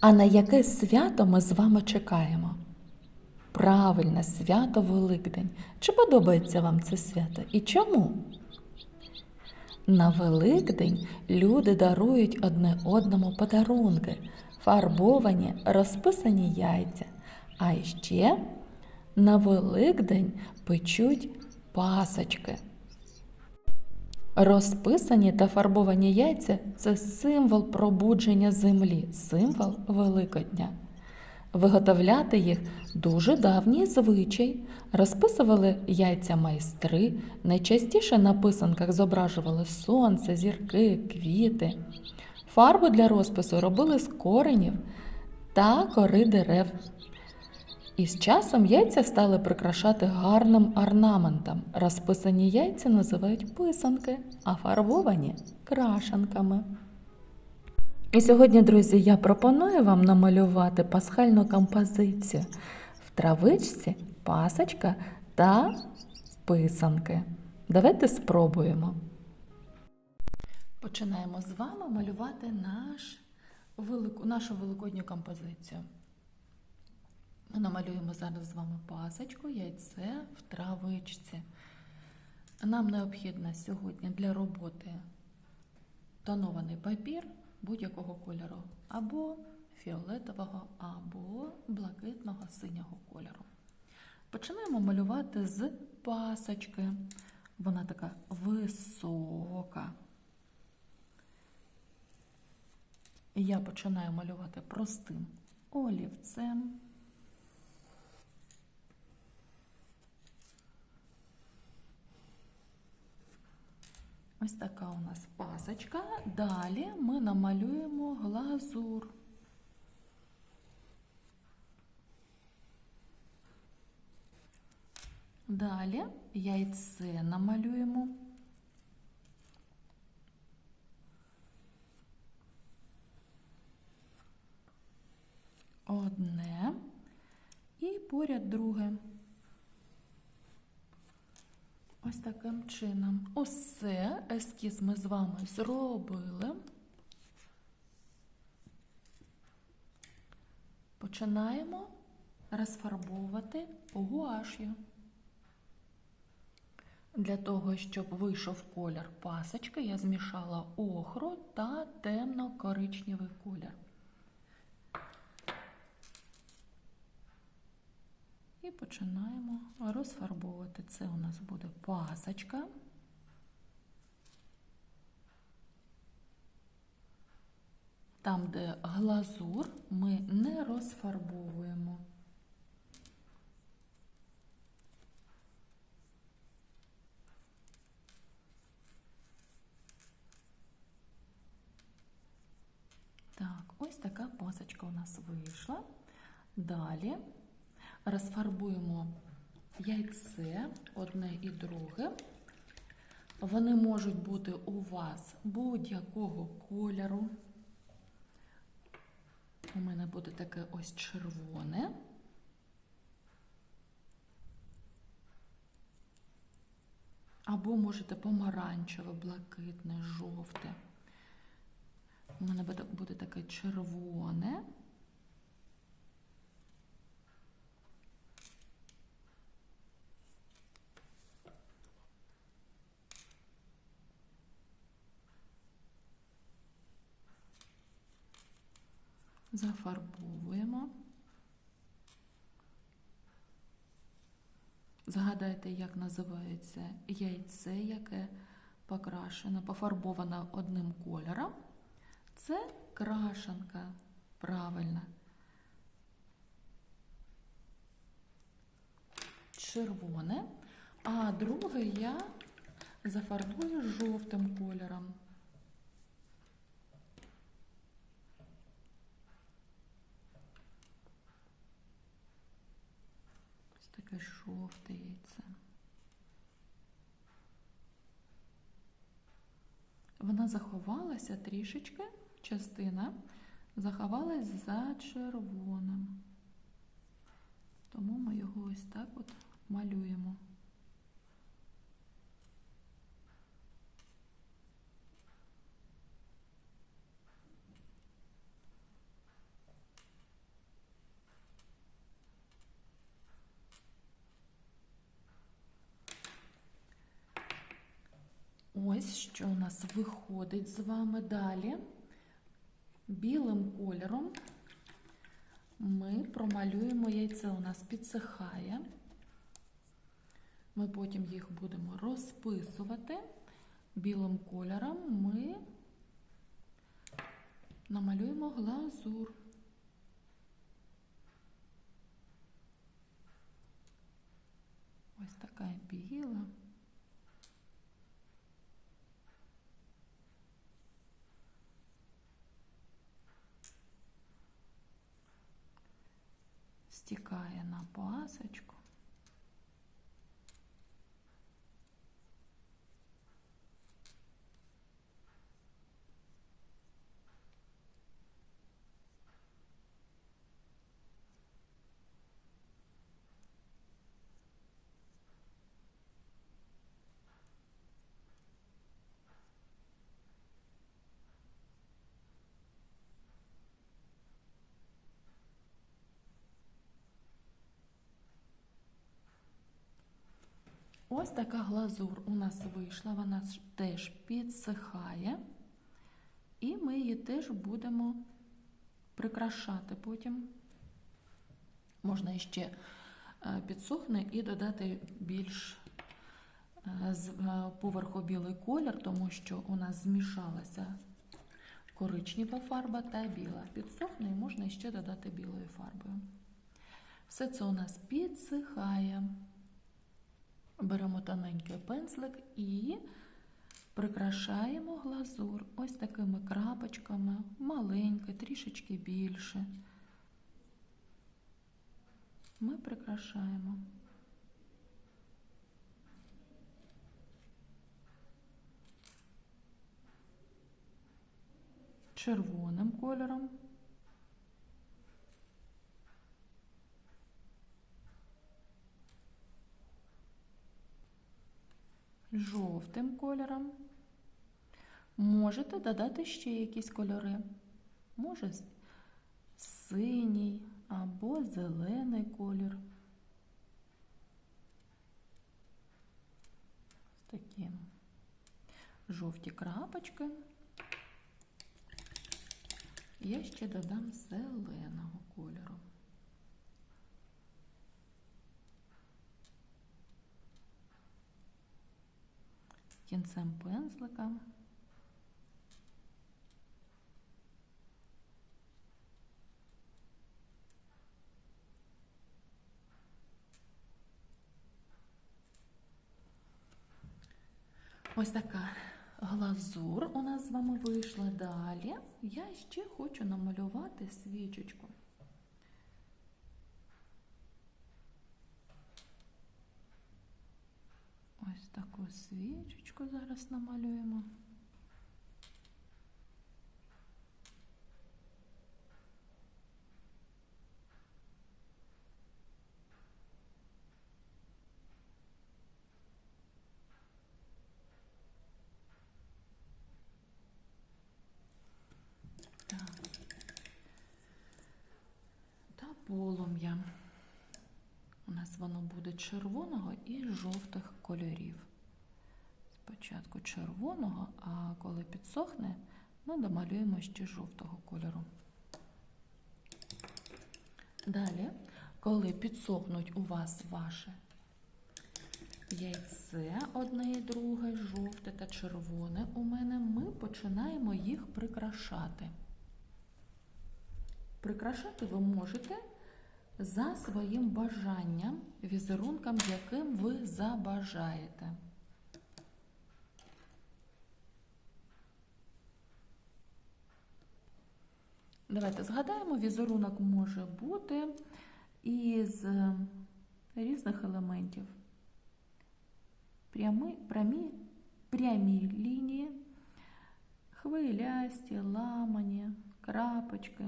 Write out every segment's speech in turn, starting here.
а на яке свято ми з вами чекаємо? Правильне свято Великдень. Чи подобається вам це свято? І чому? На Великдень люди дарують одне одному подарунки, фарбовані, розписані яйця. А ще на Великдень печуть пасочки. Розписані та фарбовані яйця це символ пробудження землі, символ Великодня. Виготовляти їх дуже давній звичай. Розписували яйця майстри. Найчастіше на писанках зображували сонце, зірки, квіти. Фарбу для розпису робили з коренів та кори дерев. І з часом яйця стали прикрашати гарним орнаментом. Розписані яйця називають писанки, а фарбовані крашанками. І сьогодні, друзі, я пропоную вам намалювати пасхальну композицію в травичці, пасочка та писанки. Давайте спробуємо. Починаємо з вами малювати наш, велику, нашу великодню композицію. Ми намалюємо зараз з вами пасочку, яйце в травичці. Нам необхідно сьогодні для роботи тонований папір будь-якого кольору, або фіолетового, або блакитного синього кольору. Починаємо малювати з пасочки. Вона така висока. Я починаю малювати простим олівцем. Ось така у нас пасочка. Далі ми намалюємо глазур. Далі яйце намалюємо. Одне і поряд друге. Ось таким чином. Усе ескіз ми з вами зробили. Починаємо розфарбовувати гуаш'ю. Для того, щоб вийшов колір пасочки, я змішала охру та темно-коричневий колір. І починаємо розфарбовувати. Це у нас буде пасочка. Там, де глазур, ми не розфарбовуємо. Так, ось така пасочка у нас вийшла. Далі розфарбуємо яйце одне і друге. Вони можуть бути у вас будь-якого кольору. У мене буде таке ось червоне. Або можете помаранчеве, блакитне, жовте. У мене буде, таке червоне. Зафарбовуємо. Згадайте, як називається яйце, яке покрашено, пофарбоване одним кольором. Це крашенка. Правильно. Червоне. А друге я зафарбую жовтим кольором. Ось таке жовте яйце. Вона заховалася трішечки, частина заховалась за червоним. Тому ми його ось так от малюємо. Ось що у нас виходить з вами далі. Білим кольором ми промалюємо яйце, у нас підсихає. Ми потім їх будемо розписувати. Білим кольором ми намалюємо глазур. Ось така біла. Стікає на пасочку. Ось така глазур у нас вийшла, вона теж підсихає, і ми її теж будемо прикрашати потім. Можна ще е, підсохне і додати більш е, з- е, поверху білий колір, тому що у нас змішалася коричнева фарба та біла. Підсохне і можна ще додати білою фарбою. Все це у нас підсихає. Тоненький пензлик і прикрашаємо глазур ось такими крапочками, маленьке, трішечки більше. Ми прикрашаємо. Червоним кольором. Жовтим кольором. Можете додати ще якісь кольори. Може синій або зелений колір. Такі жовті крапочки. Я ще додам зеленого кольору. Кінцем пензлика. Ось така глазур у нас з вами вийшла. Далі я ще хочу намалювати свічечку. Ось таку свічечку зараз намалюємо. Полум'я. Нас воно буде червоного і жовтих кольорів. Спочатку червоного, а коли підсохне, ми домалюємо ще жовтого кольору. Далі, коли підсохнуть у вас ваше яйце, одне і друге, жовте та червоне у мене, ми починаємо їх прикрашати. Прикрашати ви можете за своїм бажанням, візерунком, яким ви забажаєте. Давайте згадаємо, візерунок може бути із е, різних елементів. Прямі, прямі, прямі лінії, хвилясті, ламані, крапочки.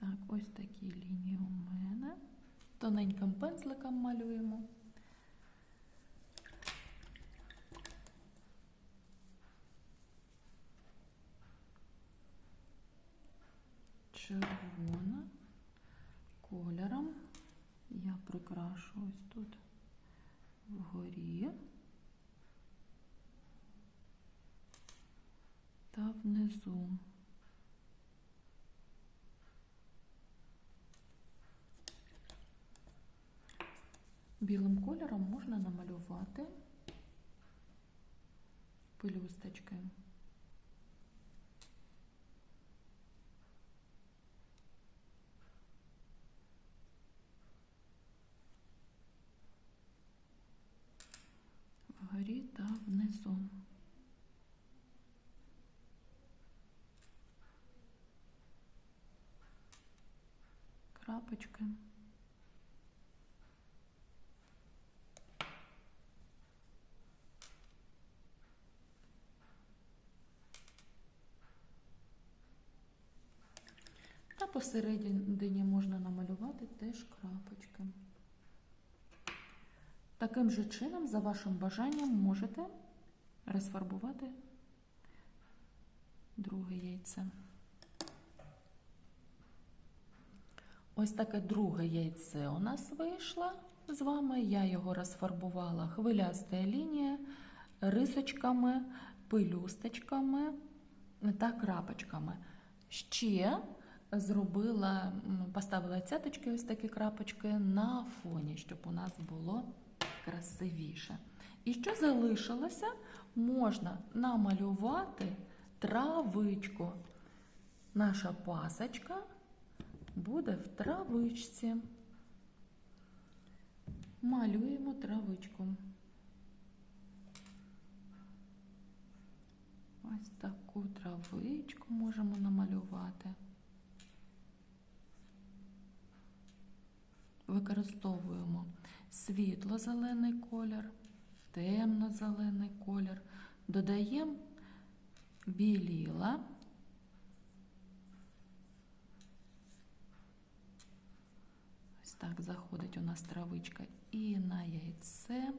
Так, ось такі лінії у мене. Тоненьким пензликом малюємо. Червона. кольором. Я прикрашу ось тут вгорі та внизу. Білим кольором можна намалювати пелюсточки. Вгорі та внизу. Крапочки. Посередині можна намалювати теж крапочки. Таким же чином, за вашим бажанням, можете розфарбувати друге яйце. Ось таке друге яйце у нас вийшло з вами. Я його розфарбувала хвиляста лінія, рисочками, пилюсточками та крапочками. Ще зробила, поставила цяточки, ось такі крапочки на фоні, щоб у нас було красивіше. І що залишилося, можна намалювати травичку. Наша пасочка буде в травичці. Малюємо травичку. Ось таку травичку можемо намалювати. Використовуємо світло-зелений колір, темно-зелений колір, додаємо біліла. Ось так заходить у нас травичка і на яйце.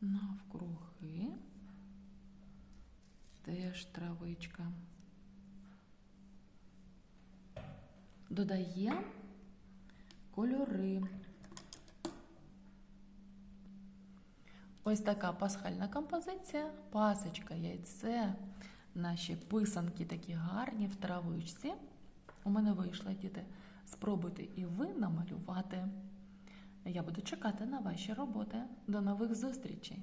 Навкруги теж травичка. Додаємо кольори. Ось така пасхальна композиція, пасочка, яйце, наші писанки такі гарні в травичці. У мене вийшло, діти. Спробуйте і ви намалювати. Я буду чекати на ваші роботи. До нових зустрічей!